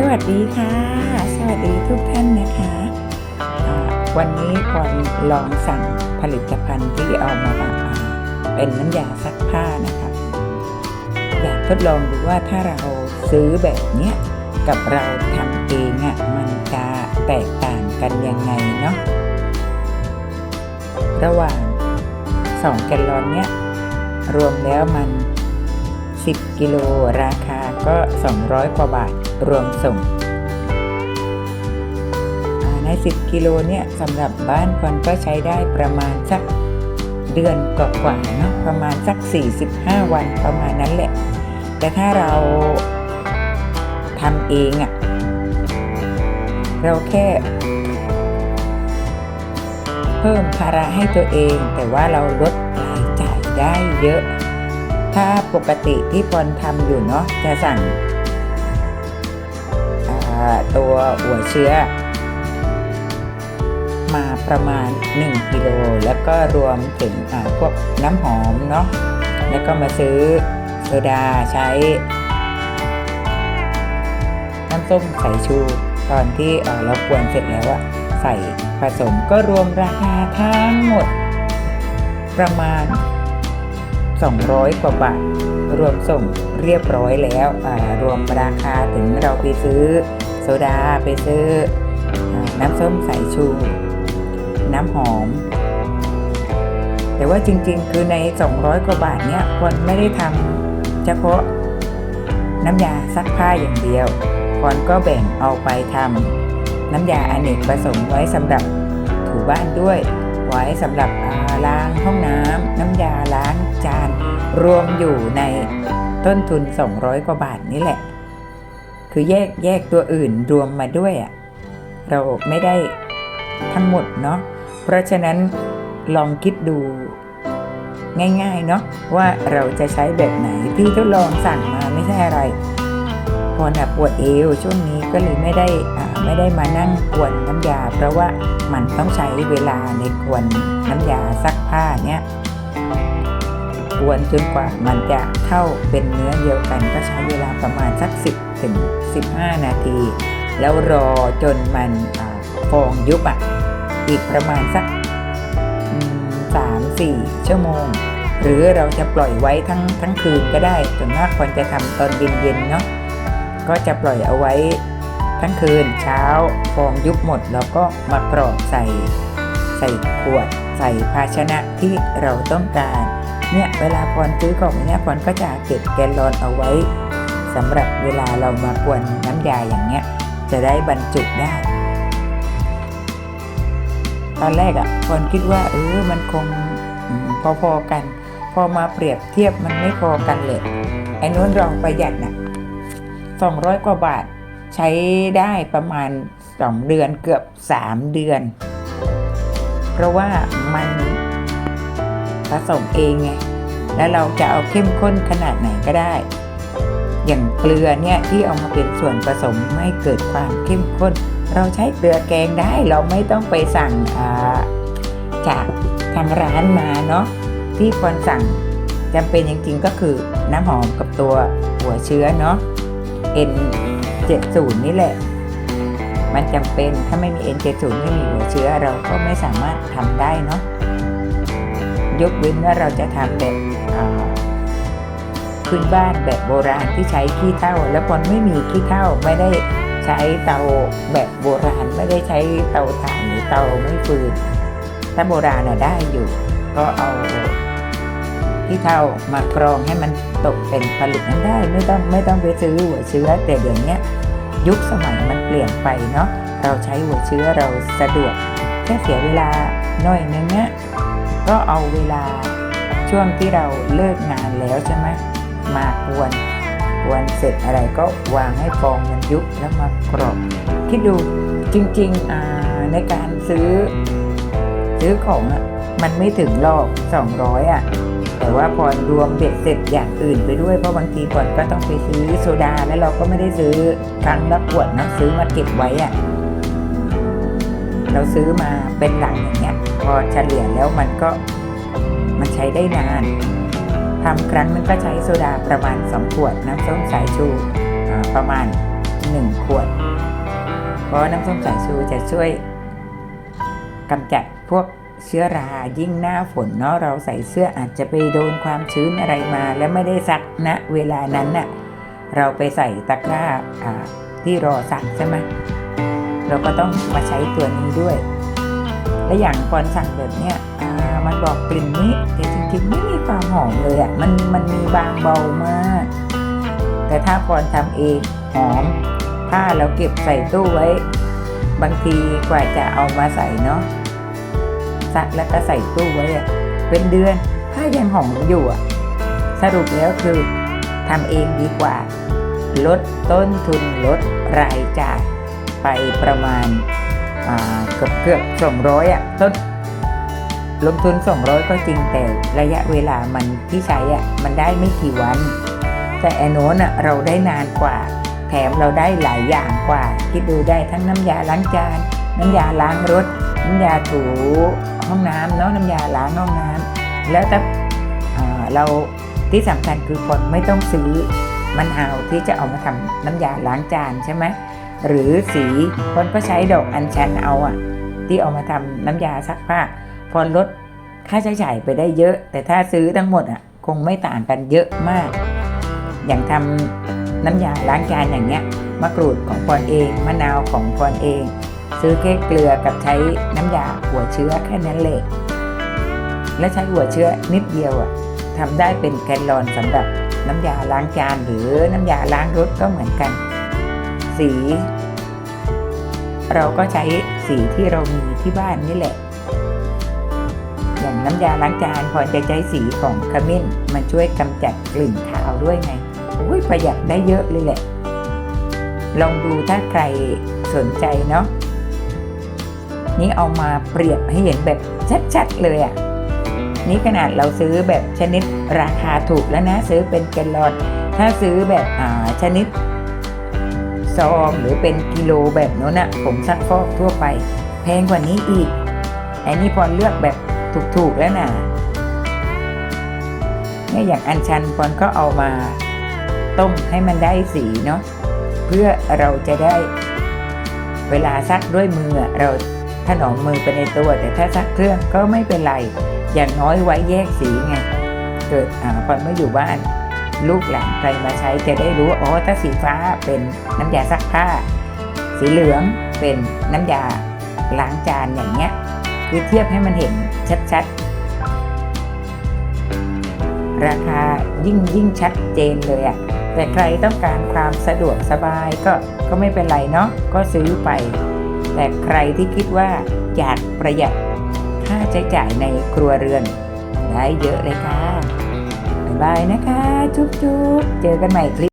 สวัสดีค่ะ สวัสดีทุกท่านนะคะวันนี้พรลองสั่งผลิตภัณฑ์ที่เอามาอ่าเป็นน้ำยาซักผ้านะคะอยากทดลองดูว่าถ้าเราซื้อแบบเนี้ยกับเราทำเองอะ่ะมันจะแตกต่างกันยังไงเนาะระหว่าง2แกลลอนเนี้ยรวมแล้วมัน 10 กิโลราคาก็ 200 กว่าบาท รวมส่ง ใน 10 กิโลเนี่ยสำหรับบ้านคนก็ใช้ได้ประมาณสักเดือนกว่าๆเนาะประมาณสัก 45 วันประมาณนั้นแหละ แต่ถ้าเราทำเองอะ่ะ เราแค่เพิ่มภาระให้ตัวเอง แต่ว่าเราลดรายจ่ายได้เยอะ ถ้าปกติที่ปอนทำอยู่เนาะจะสั่ง ตัวหัวเชื้อ มาประมาณ 1กิโลแล้วก็รวมถึงพวกน้ำหอมเนาะแล้วก็มาซื้อโซดาใช้ น้ำส้มสายชูตอนที่เรากวนเสร็จแล้วอะใส่ผสมก็รวมราคาทั้งหมด ประมาณ 200 กว่าบาท รวมส่งเรียบร้อยแล้วรวมราคาถึงเราไปซื้อ ซดา ไปซื้อน้ำส้มสายชู น้ำหอม แต่ว่าจริงๆ คือใน 200 กว่าบาทเนี้ยคนไม่ได้ทำเฉพาะน้ำยาซักผ้าอย่างเดียวคนก็แบ่งเอาไปทำน้ำยาอเนกประสงค์ไว้สำหรับถูบ้านด้วย ไว้สำหรับล้างห้องน้ำน้ำยาล้างจาน รวมอยู่ในต้นทุน 200 กว่าบาทนี่แหละ คือแยกแยกตัวอื่นรวมมาด้วยอะเราไม่ได้ทั้งหมดเนาะเพราะฉะนั้นลองคิดดูง่ายๆเนาะว่าเราจะใช้แบบไหนพี่ทดลองสั่งมาไม่ใช่อะไรพอหนักปวดเอวช่วงนี้ก็เลยไม่ได้ไม่ได้มานั่งกวนน้ำยา เพราะว่ามันต้องใช้เวลาในกวนน้ำยาซักผ้าเนี่ยกวนจนกว่ามันจะเข้าเป็นเนื้อเดียวกันก็ใช้เวลาประมาณสัก10 ถึง 15 นาที แล้วรอจนมันอฟองยุบอะอีกประมาณสักสามสี่ชั่วโมง หรือเราจะปล่อยไว้ทั้งทั้งคืนก็ได้ส่วนมากควรจะทำตอนเย็นๆเนาะก็จะปล่อยเอาไว้ทั้งคืนเช้าฟองยุบหมดแล้วก็มากรอกใส่ ใส่ขวด ใส่ภาชนะที่เราต้องการ เนี่ยเวลาพรซื้อกล่องเนี่ยพรก็จะเก็บแกลลอนเอาไว้ สำหรับเวลาเรามากวนน้ำยาอย่างเงี้ย จะได้บรรจุได้ ตอนแรกอะ่ะพรคิดว่าเออมันคงพอๆกัน พอมาเปรียบเทียบมันไม่พอกันเลยไอ้นู้นลองประหยัดน่ะสองร้อยกว่าบาทใช้ได้ประมาณสองเดือนเกือบสามเดือน เพราะว่ามันผสมเองไง แล้วเราจะเอาเข้มข้นขนาดไหนก็ได้ อย่างเกลือเนี่ยที่เอามาเป็นส่วนผสมไม่เกิดความเข้มข้น เราใช้เกลือแกงได้เราไม่ต้องไปสั่งจากทางร้านมาเนาะที่ควรสั่งจำเป็นจริงๆก็คือน้ำหอมกับตัวหัวเชื้อเนาะ N70 นี่แหละ มันจำเป็นถ้าไม่มี N70 ไม่มีหัวเชื้อเราก็ไม่สามารถทำได้เนาะยกเว้นว่าเราจะทำแบบ พื้นบ้านแบบโบราณที่ใช้ขี้เถ้าแล้วพอไม่มีขี้เถ้าไม่ได้ใช้เตาแบบโบราณไม่ได้ใช้เตาถ่านหรือเตาไม่ฟืนถ้าโบราณน่ะได้อยู่ ก็เอาขี้เถ้ามากรองให้มันตกเป็นผลิตนั้นได้ ไม่ต้องไม่ต้องไปซื้อหัวเชื้อ แต่เดี๋ยวนี้ยุคสมัยมันเปลี่ยนไปเนาะเราใช้หัวเชื้อเราสะดวกแค่เสียเวลาหน่อยนึงเนี่ยก็เอาเวลาช่วงที่เราเลิกงานแล้วใช่ไหม มากวนกวนเสร็จอะไรก็วางให้ฟองมันยุบแล้วมากรอกคิดดูจริงๆอ่าในการซื้อ ซื้อของอะมันไม่ถึงหรอก200อะแต่ว่าพอรวมเบ็ดเสร็จอย่างอื่นไปด้วยเพราะบางทีก่อนก็ต้องไปซื้อโซดา แล้วเราก็ไม่ได้ซื้อครั้งละขวดนะซื้อมาเก็บไว้อะเราซื้อมาเป็นหลังอย่างเงี้ย พอเฉลี่ยแล้วมันก็มันใช้ได้นาน ทำครั้งนึงก็ใช้โซดาประมาณ 2 ขวด น้ำส้มสายชูประมาณ 1 ขวด เพราะน้ำส้มสายชูจะช่วยกำจัดพวกเชื้อรายิ่งหน้าฝนเนาะเราใส่เสื้ออาจจะไปโดนความชื้นอะไรมา แล้วไม่ได้ซักณเวลานั้นน่ะเราไปใส่ตะกร้าที่รอซักใช่ไหมเราก็ต้องมาใช้ตัวนี้ด้วย และอย่างก่อนสั่งแบบเนี้ย บอกกลิ่นนี้ แต่จริงๆไม่มีความหอมเลยอะ่ะมันมันมีบางเบามาก แต่ถ้าก่อนทำเองหอม ถ้าเราเก็บใส่ตู้ไว้ บางทีกว่าจะเอามาใส่เนาะซักแล้วก็ใส่ตู้ไว้อะเป็นเดือนถ้ายังหอมอยู่อะสรุปแล้วคือทำเองดีกว่า ลดต้นทุนลดรายจ่ายไปประมาณเกือบเกือบสองร้อยอะต้น ลงทุน 200 ก็จริงแต่ระยะเวลามันที่ใช้อะมันได้ไม่กี่วัน แต่แอนโนนอะเราได้นานกว่า แถมเราได้หลายอย่างกว่า คิดดูได้ทั้งน้ำยาล้างจาน น้ำยาล้างรถ น้ำยาถูห้องน้ำเนาะน้ำยาล้างห้องน้ำแล้วแต่เราที่สำคัญคือคนไม่ต้องซื้อมะนเอาที่จะเอามาทำน้ำยาล้างจานใช่ไหมหรือสีคนก็ใช้ดอกอัญชันเอาอะที่เอามาทำน้ำยาซักผ้า พอลดค่าใช้จ่ายไปได้เยอะ แต่ถ้าซื้อทั้งหมดอะคงไม่ต่างกันเยอะมาก อย่างทำน้ำยาล้างจานอย่างเงี้ยมะกรูดของพรเองมะนาวของพรเอง ซื้อแค่เกลือกับใช้น้ำยาหัวเชื้อแค่นั้นเลยและใช้หัวเชื้อนิดเดียวอะทำได้เป็นแกลลอนสำหรับน้ำยาล้างจานหรือน้ำยาล้างรถก็เหมือนกัน สี เราก็ใช้สีที่เรามีที่บ้านนี่แหละ อย่างน้ำยาล้างจานพอจะใช้สีของขมิ้นมันช่วยกำจัดกลิ่นคาวด้วยไงอุ้ยประหยัดได้เยอะเลยแหละ ลองดูถ้าใครสนใจเนาะนี่เอามาเปรียบให้เห็นแบบชัดๆเลยอะ่ะนี่ขนาดเราซื้อแบบชนิดราคาถูกแล้วนะซื้อเป็นแกลลอน ถ้าซื้อแบบอ่าชนิดซองหรือเป็นกิโลแบบโน้นอะผมซักฟอกทั่วไป แพงกว่านี้อีกไอ้นี่พอเลือกแบบ ถูกๆแล้วนะเนี่ยอย่างอันชันพอนก็เอามาต้มให้มันได้สีเนาะเพื่อเราจะได้เวลาซักด้วยมือเราถนอมมือไปในตัว แต่ถ้าซักเครื่องก็ไม่เป็นไร อย่างน้อยไว้แยกสีไงเกิดอ่าพอไม่อยู่บ้าน ลูกหลานใครมาใช้จะได้รู้อ๋อถ้าสีฟ้าเป็นน้ำยาซักผ้า สีเหลืองเป็นน้ำยาล้างจานอย่างเงี้ย คือเทียบให้มันเห็นชัดๆ ราคายิ่งยิ่งชัดเจนเลยอะ่ะแต่ใครต้องการความสะดวกสบายก็ก็ไม่เป็นไรเนาะก็ซื้อไป แต่ใครที่คิดว่าอยากประหยัดค่าใช้จ่ายในครัวเรือน ได้เยอะเลยค่ะบ๊ายบายนะคะ จุ๊บๆ เจอกันใหม่คลิป